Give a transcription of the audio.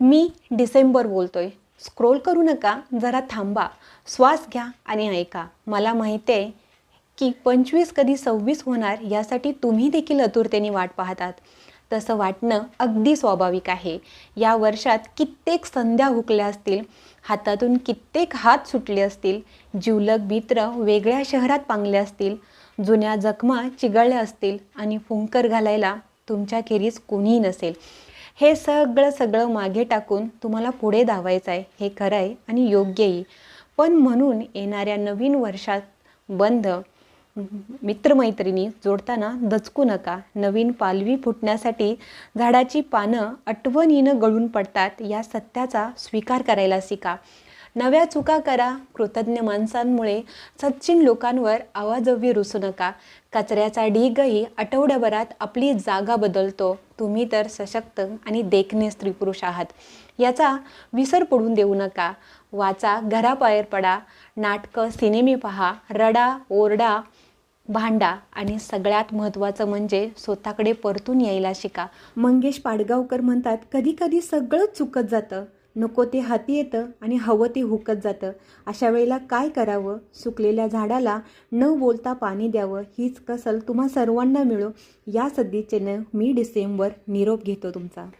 मी डिसेंबर बोलतोय. स्क्रोल करू नका जरा थांबा. श्वास घ्या आणि ऐका. मला माहिती आहे की पंचवीस कधी सव्वीस होणार यासाठी तुम्ही देखील आतुरतेने वाट पाहतात. तसं वाटणं अगदी स्वाभाविक आहे. या वर्षात कित्येक संध्या हुकल्या असतील हातातून कित्येक हात सुटले असतील जिवलग मित्र वेगळ्या शहरात पांगले असतील जुन्या जखमा चिघळल्या असतील आणि फुंकर घालायला तुमच्याखेरीज कोणीही नसेल. हे सगळं सगळं मागे टाकून तुम्हाला पुढे धावायचं आहे. हे खरं आहे आणि योग्यही पण म्हणून येणाऱ्या नवीन वर्षात बंध मित्रमैत्रिणी जोडताना दचकू नका. नवीन पालवी फुटण्यासाठी झाडाची पानं आठवणीनं गळून पडतात. या सत्याचा स्वीकार करायला शिका. नव्या चुका करा. कृतज्ञ माणसांमुळे सच्चिन लोकांवर आवाजव्य रुसू नका. कचऱ्याचा ढीगही आठवड्याभरात आपली जागा बदलतो. तुम्ही तर सशक्त आणि देखणे स्त्री पुरुष आहात. याचा विसर पडून देऊ नका. वाचा घराबाहेर पडा. नाटकं सिनेमे पहा. रडा ओरडा भांडा आणि सगळ्यात महत्त्वाचं म्हणजे स्वतःकडे परतून यायला शिका. मंगेश पाडगावकर म्हणतात कधी कधी सगळंच चुकत जातं. नको ते हाती येतं आणि हवं ते हुकत जातं. अशा वेळेला काय करावं? सुकलेल्या झाडाला न बोलता पाणी द्यावं हीच कसल तुम्हा सर्वांना मिळो. या सदिच्छेनं मी डिसेंबर निरोप घेतो तुमचा.